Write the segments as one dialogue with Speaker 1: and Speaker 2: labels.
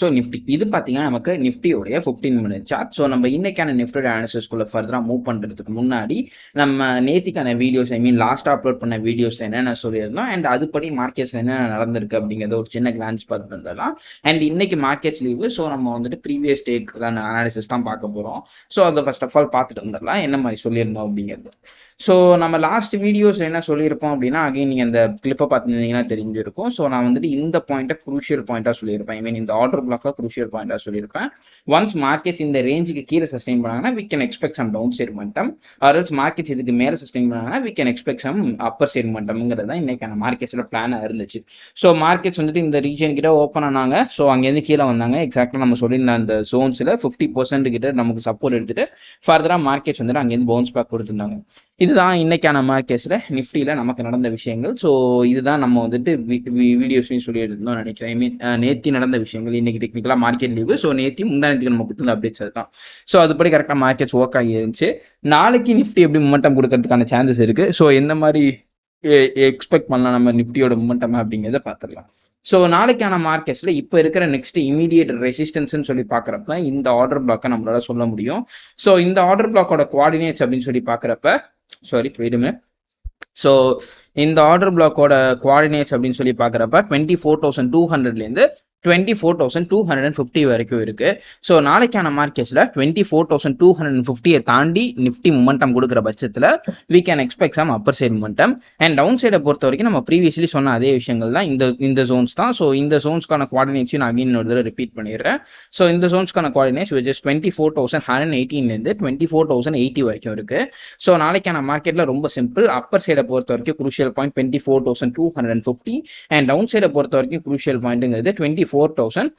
Speaker 1: So Nifty இது பார்த்தீங்கன்னா நமக்கு நிஃப்டியோடைய ஃபிஃப்டீன் மினிட் சார்ட் ஸோ நம்ம இன்னைக்கான நிஃப்டி அனாலிசிஸ்குள்ள ஃபர்தராக மூவ் பண்ணுறதுக்கு முன்னாடி நம்ம நேத்திக்கான videos I mean last upload பண்ண வீடியோஸ் என்னென்ன சொல்லியிருந்தோம்? அண்ட் அதுபடி மார்க்கெட்ஸ் என்னென்ன நடந்திருக்கு அப்படிங்கிறத ஒரு சின்ன கிளான்ஸ் பார்த்து வந்துடலாம் அண்ட் இன்னைக்கு மார்க்கெட்ஸ் லீவு ஸோ நம்ம வந்துட்டு ப்ரீவியஸ் டேக்கான அனாலிசிஸ் தான் பார்க்க போகிறோம் ஸோ அதை ஃபர்ஸ்ட் ஆஃப் ஆல் பார்த்துட்டு வந்துடலாம். என்ன மாதிரி சொல்லியிருந்தோம் அப்படிங்கிறது. ஸோ நம்ம லாஸ்ட் வீடியோஸ் என்ன சொல்லியிருப்போம் அப்படின்னா அகைன் நீங்கள் அந்த கிளிப்பை பார்த்துருந்தீங்கன்னா தெரிஞ்சிருக்கும். ஸோ நான் வந்துட்டு இந்த பாயிண்ட்டை குரூஷியல் பாயிண்ட்டாக சொல்லியிருப்பேன். ஐ மீன் இந்த ஆர்டர் பிளாக்காக குரூஷியல் பாயிண்ட்டாக சொல்லியிருப்பேன். ஒன்ஸ் மார்க்கெட்ஸ் இந்த ரேஞ்சுக்கு கீழே சஸ்டெயின் பண்ணாங்கன்னா we can expect some down side மட்டம் ஆர்எல்ஸ் மார்க்கெட்ஸ் இதுக்கு மேலே சஸ்டெயின் பண்ணாங்கன்னா we can expect some upper side மட்டம்ங்கிறது தான் இன்னைக்கான மார்க்கெட்ஸோட பிளானாக இருந்துச்சு. ஸோ மார்க்கெட்ஸ் வந்துட்டு இந்த ரீஜன் கிட்ட ஓப்பன் ஆனாங்க. ஸோ அங்கேருந்து கீழே வந்தாங்க. எக்ஸாக்டாக நம்ம சொல்லியிருந்த அந்த ஜோன்ஸில் ஃபிஃப்டி பர்சன்ட் கிட்ட நமக்கு சப்போர்ட் எடுத்துட்டு ஃபர்தராக மார்க்கெட்ஸ் வந்துட்டு அங்கேருந்து பவுன்ஸ் பேக் கொடுத்துருந்தாங்க. இதுதான் இன்னைக்கான மார்க்கெட்ஸில் நிஃப்டியில் நமக்கு நடந்த விஷயங்கள். ஸோ இதுதான் நம்ம வந்துட்டு வீடியோஸ்லையும் சொல்லி இருந்தோம் நினைக்கிறேன். ஐ மீன் நேத்தி நடந்த விஷயங்கள். இன்னைக்கு டெக்னிக்கலாக மார்க்கெட் லீவு ஸோ நேத்தி முந்தானத்துக்கு நம்ம கொடுத்துருந்த அப்டேட்ஸ் அதுதான். ஸோ அதுபடி கரெக்டாக மார்க்கெட்ஸ் ஒர்க் ஆகி இருந்துச்சு நாளைக்கு நிஃப்டி எப்படி மூமெண்டம் கொடுக்கறதுக்கான சான்சஸ் இருக்கு. ஸோ எந்த மாதிரி எக்ஸ்பெக்ட் பண்ணலாம் நம்ம நிஃப்டியோட மூமெண்டம் அப்படிங்கிறத பார்த்துடலாம். ஸோ நாளைக்கான மார்க்கெட்ஸில் இப்போ இருக்கிற நெக்ஸ்ட் இமீடியட் ரெசிஸ்டன்ஸ்னு சொல்லி பார்க்குறப்ப இந்த ஆர்டர் பிளாக்கை நம்மளால சொல்ல முடியும். ஸோ இந்த ஆர்டர் பிளாக்கோட குவாடினேட்ஸ் அப்படின்னு சொல்லி பார்க்குறப்ப சாரி வெயிடுமே ஸோ இந்த ஆர்டர் பிளாக்கோட குவாடினேட்ஸ் அப்படின்னு சொல்லி பார்க்குறப்ப டுவெண்ட்டி ஃபோர் தௌசண்ட் டூ ஹண்ட்ரட்லேருந்து twenty four thousand two hundred and fifty வரைக்கும் இருக்கு. ஸோ நாளைக்கான மார்க்கெட்ஸில் twenty four thousand two hundred and ஃபிஃப்டியை தாண்டி நிஃப்டி மூமெண்டம் கொடுக்குற பட்சத்தில் we can expect some upper side momentum and down சைடை பொறுத்த வரைக்கும் நம்ம ப்ரீவியஸ்லி சொன்ன அதே விஷயங்கள் தான் இந்த இந்த ஜோன்ஸ் தான். ஸோ இந்த ஜோன்ஸ்க்கான குவாடினேட்ஸையும் நான் அகைன் ஒரு தடவை ரிப்பீட் பண்ணிடுறேன். ஸோ இந்த ஜோன்ஸ்க்கான coordinates which is twenty four thousand hundred எயிட்டீன்லேருந்து twenty four thousand eighty வரைக்கும் இருக்கு. ஸோ நாளைக்கான மார்க்கெட்டில் ரொம்ப சிம்பிள் அப்பர் சைடை பொறுத்த வரைக்கும் crucial point twenty four thousand two hundred and fifty and down சைடை பொறுத்த வரைக்கும் crucial பாயிண்ட்டுங்கிறது twenty four thousand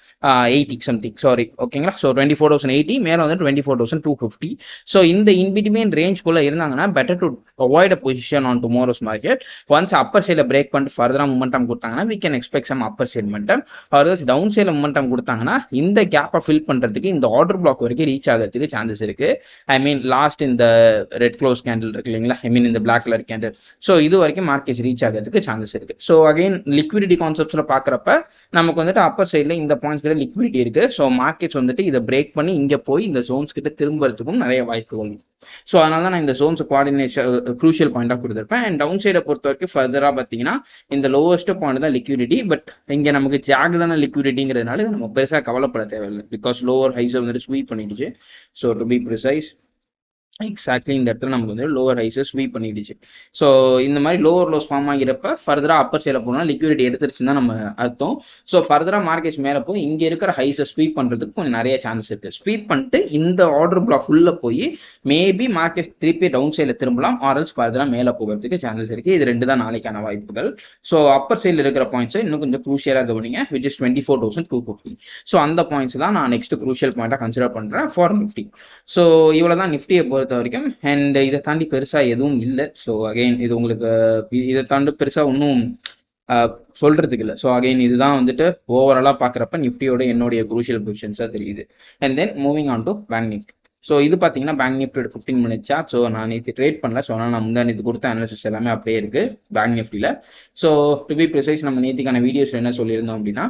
Speaker 1: eighty something sorry ஓகேங்களா so twenty four thousand eighty மேலே வந்து twenty four thousand two fifty so இந்த இன்பிட்வீன் ரேஞ்ச்குள்ளே இருந்தாங்கன்னா better to avoid a position on tomorrow's market once upper சைடில் பிரேக் பண்ணிட்டு ஃபர்தராக மூமெண்டம் கொடுத்தாங்கன்னா we can expect some upper side momentum or else down சைடில் மூமெண்டம் கொடுத்தாங்கன்னா இந்த கேப்பை ஃபில் பண்ணுறதுக்கு இந்த ஆர்டர் பிளாக் வரைக்கும் ரீச் ஆகிறதுக்கு சான்சஸ் இருக்கு. ஐ மீன் லாஸ்ட் இந்த ரெட் க்ளோஸ் கேண்டில் இருக்கு இல்லைங்களா? ஐ மீன் இந்த பிளாக் கலர் கேண்டில் ஸோ இது வரைக்கும் மார்க்கெட் ரீச் ஆகிறதுக்கு சான்சஸ் இருக்கு. ஸோ அகைன் லிக்விடிட்டி கான்செப்ட்ஸில் பார்க்குறப்ப நமக்கு வந்துட்டு அப்பர் சைடில் இந்த பாயிண்ட்ஸ் கிட்ட லிக்விடிட்டி இருக்கு. ஸோ மார்க்கெட்ஸ் வந்துட்டு இதை பிரேக் பண்ணி இங்கே போய் இந்த ஜோன்ஸ் கிட்ட திரும்புறதுக்கும் நிறைய வாய்ப்புகள் ஸோ அதனால தான் நான் இந்த ஜோன்ஸ் குவாடினேஷன் க்ரூஷியல் பாயிண்டாக கொடுத்துருப்பேன். அண்ட் டவுன் சைடை பொறுத்த வரைக்கும் ஃபர்தராக பார்த்தீங்கன்னா இந்த லோவஸ்ட் பாயிண்ட் தான் லிக்விடிட்டி பட் இங்கே நமக்கு ஜாகிரதான லிக்விடிட்டிங்கிறதுனால நம்ம பெருசாக கவலைப்பட தேவையில்லை. பிகாஸ் லோவர் ஹைஸை வந்துட்டு ஸ்வீப் பண்ணிடுச்சு. So to be precise exactly இந்த இடத்துல நமக்கு வந்து லோவர் ஹைஸை ஸ்வீப் பண்ணிடுச்சு. ஸோ இந்த மாதிரி லோவர் லோஸ் ஃபார்ம் ஆகிறப்ப ஃபர்தராக அப்பர் சைடில் போனால் லிக்விடிட்டி எடுத்துருச்சுன்னு தான் நம்ம அர்த்தம். ஸோ ஃபர்தராக மார்க்கெட்ஸ் மேலே போய் இங்கே இருக்கிற ஹைஸை ஸ்வீப் பண்ணுறதுக்கு கொஞ்சம் நிறைய சான்ஸ் இருக்குது ஸ்வீப் பண்ணிட்டு இந்த ஆர்டர் பிளாக் உள்ளே போய் மேபி மார்க்கெட் திருப்பி டவுன் சைடில் திரும்பலாம் ஆர்எல்ஸ் ஃபர்தராக மேலே போகிறதுக்கு சான்சஸ் இருக்குது இது ரெண்டு தான் நாளைக்கான வாய்ப்புகள். ஸோ அப்பர் சைடில் இருக்கிற பாயிண்ட்ஸை இன்னும் கொஞ்சம் க்ரூஷியலாக கவனிங்க which is twenty four thousand two fifty so அந்த பாயிண்ட்ஸ் தான் நான் நெக்ஸ்ட் க்ரூஷியல் பாயிண்ட்டாக கன்சிடர் பண்ணுறேன் ஃபார் நிஃப்டி ஸோ இவ்வளோ தான் நிஃப்டியை பொறுத்த வரைக்கும் அண்ட் இதை தாண்டி பெருசாக எதுவும் இல்லை. ஸோ அகெயின் இது உங்களுக்கு இதை தாண்டி பெருசாக ஒன்றும் சொல்றதுக்கு இல்லை. ஸோ அகைன் இதுதான் வந்துட்டு ஓவராலாக பார்க்குறப்ப நிஃப்டியோட என்னுடைய குரூஷியல் பொசிஷன்ஸாக தெரியுது. And then moving on to bank Nifty so இது பார்த்தீங்கன்னா பேங்க் நிஃப்டியோட ஃபிஃப்டின் மினிட்ஸா ஸோ நான் நேற்று ட்ரேட் பண்ணல. ஸோ ஆனால் நான் முந்தானி இது கொடுத்த அனாலிசிஸ் எல்லாமே அப்படியே இருக்கு பேங்க் நிஃப்டியில் ஸோ டு பி ப்ரிசைஸ் நம்ம நேற்றுக்கான வீடியோஸ் என்ன சொல்லியிருந்தோம் அப்படின்னா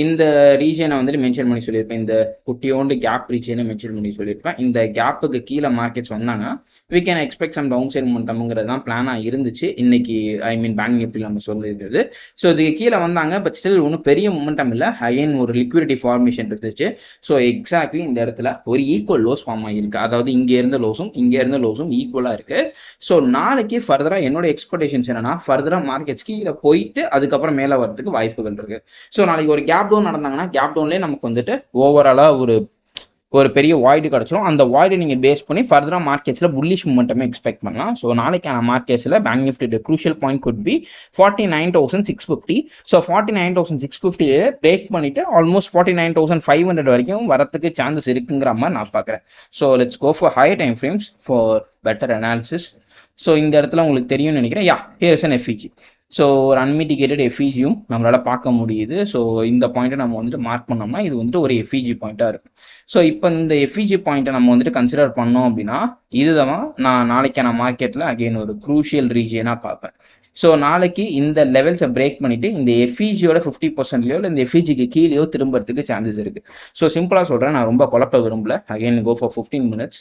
Speaker 1: இந்த ரீஜனை வந்துட்டு மென்ஷன் பண்ணி சொல்லியிருப்பேன். இந்த குட்டியோண்டு கேப் ரீஜனை மென்ஷன் பண்ணி சொல்லியிருப்பேன். இந்த கேப்புக்கு கீழே மார்க்கெட்ஸ் வந்தாங்கன்னா we can expect some down side மொமெண்டம்ங்கிறது தான் பிளானாக இருந்துச்சு. இன்னைக்கு ஐ மீன் பேங்க் நிஃப்டி நம்ம சொல்லியிருக்கிறது. ஸோ இதுக்கு கீழே வந்தாங்க பட் ஸ்டில் ஒன்றும் பெரிய மொமெண்டம் இல்லை. அகைன் ஒரு லிக்விடிட்டி ஃபார்மேஷன் இருந்துச்சு. ஸோ எக்ஸாக்ட்லி இந்த இடத்துல ஒரு ஈக்குவல் லோஸ் ஃபார்ம் ஆகியிருக்கு. அதாவது இங்கே இருந்த லோஸும் இங்கே இருந்த லோஸும் ஈக்குவலாக இருக்கு. ஸோ நாளைக்கு ஃபர்தராக என்னோட எக்ஸ்பெக்டேஷன்ஸ் என்னன்னா ஃபர்தராக மார்க்கெட்ஸ் கீழே போயிட்டு அதுக்கப்புறம் மேலே வரதுக்கு வாய்ப்புகள் இருக்கு. ஸோ நாளைக்கு ஒரு கேப் டவுன் நடந்தாங்கன்னா கேப் டவுன்லேயே நமக்கு வந்துட்டு ஓவராலாக ஒரு ஒரு பெரிய வாய்டு கிடச்சிரும். அந்த வாய்டை நீங்கள் பேஸ் பண்ணி ஃபர்தராக மார்க்கெட்ஸில் புல்லிஷ் மூமெண்ட்டமே எக்ஸ்பெக்ட் பண்ணலாம். ஸோ நாளைக்கான மார்க்கெட்ஸில் bank Nifty crucial point could be forty nine thousand six fifty so forty nine thousand six ஃபிஃப்டியே break பண்ணிட்டு almost forty nine thousand five hundred வரைக்கும் வரத்துக்கு சான்சஸ் இருக்குங்கிற மாதிரி நான் பார்க்குறேன். So let's go for high time frames for better analysis so இந்த இடத்துல உங்களுக்கு தெரியும்னு நினைக்கிறேன். Yeah here's an FVG so ஒரு அன்மிட்டிகேட்டட் எஃபிஜியும் நம்மளால் பார்க்க முடியுது. ஸோ இந்த பாயிண்ட்டை நம்ம வந்துட்டு மார்க் பண்ணோம்னா இது வந்துட்டு ஒரு எஃபிஜி பாயிண்ட்டாக இருக்கும். ஸோ இப்போ இந்த எஃபிஜி பாயிண்ட்டை நம்ம வந்துட்டு கன்சிடர் பண்ணோம் அப்படின்னா இதுதான் நான் நாளைக்கான மார்க்கெட்டில் அகைன் ஒரு க்ரூஷியல் ரீஜியனாக பார்ப்பேன். ஸோ நாளைக்கு இந்த லெவல்ஸை பிரேக் பண்ணிட்டு இந்த எஃபிஜியோட ஃபிஃப்டி பர்சன்ட்லையோ இல்லை இந்த எஃபிஜிக்கு கீழேயோ திரும்புறதுக்கு சான்சஸ் இருக்கு. ஸோ சிம்பிளாக சொல்கிறேன் நான் ரொம்ப குழப்ப விரும்பல. Again go for fifteen minutes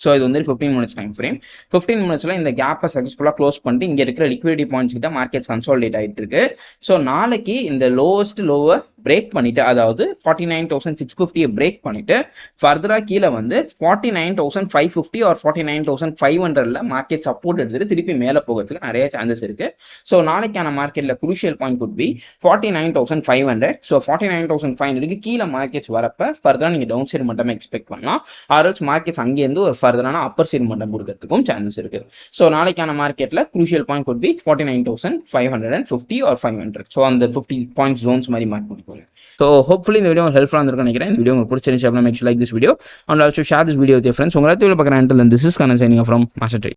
Speaker 1: so இது வந்து fifteen minutes time frame fifteen மினிட்ஸ்ல இந்த கேப்பை சக்ஸஸ்ஃபுல்லாக க்ளோஸ் பண்ணிட்டு இங்கே இருக்கிற லிக்விடிட்டி பாயிண்ட்ஸ் கிட்ட மார்க்கெட் கன்சாலிடேட் ஆகிட்டு இருக்கு. ஸோ நாளைக்கு இந்த லோவஸ்ட் லோவை பிரேக் பண்ணிட்டு அதாவது ஃபார்ட்டி நைன் தௌசண்ட் சிக்ஸ் ஃபிஃப்டியை பிரேக் பண்ணிட்டு ஃபர்தராக கீழே வந்து forty nine thousand five fifty or forty nine thousand five ஹண்ட்ரட்ல மார்க்கெட் சப்போர்ட் எடுத்துட்டு திருப்பி மேலே போகிறதுக்கு நிறைய சான்சஸ் இருக்கு. ஸோ நாளைக்கான மார்க்கெட்ல crucial point could be forty nine thousand five hundred so forty nine thousand five hundred கீழே மார்க்கெட்ஸ் வரப்ப ஃபர்தராக நீங்கள் டவுன் சைடு மட்டுமே எக்ஸ்பெக்ட் பண்ணலாம். ஆர்எல்ஸ் மார்க்கெட்ஸ் அங்கேருந்து ஒரு ஃபர்தரான அப்பர் சைடு மட்டும் கொடுக்கறதுக்கும் சான்சஸ் இருக்கு. ஸோ நாளைக்கான மார்க்கெட்ல crucial point could be forty nine thousand five hundred and fifty or five hundred so அந்த ஃபிஃப்டி பாயிண்ட் ஜோன்ஸ் மாதிரி மார்க் பண்ணிக்கோங்க. ஸோ ஹோப்ஃபுல்லி இந்த வீடியோ ஹெல்ப்ஃபுல்லாக இருந்திருக்கும் நினைக்கிறேன். இந்த வீடியோ உங்களுக்கு பிடிச்சிருந்துச்சு அப்படின்னா make like this video and also share this video with friends உங்களை பார்க்குறேன் this is Kanan signing from master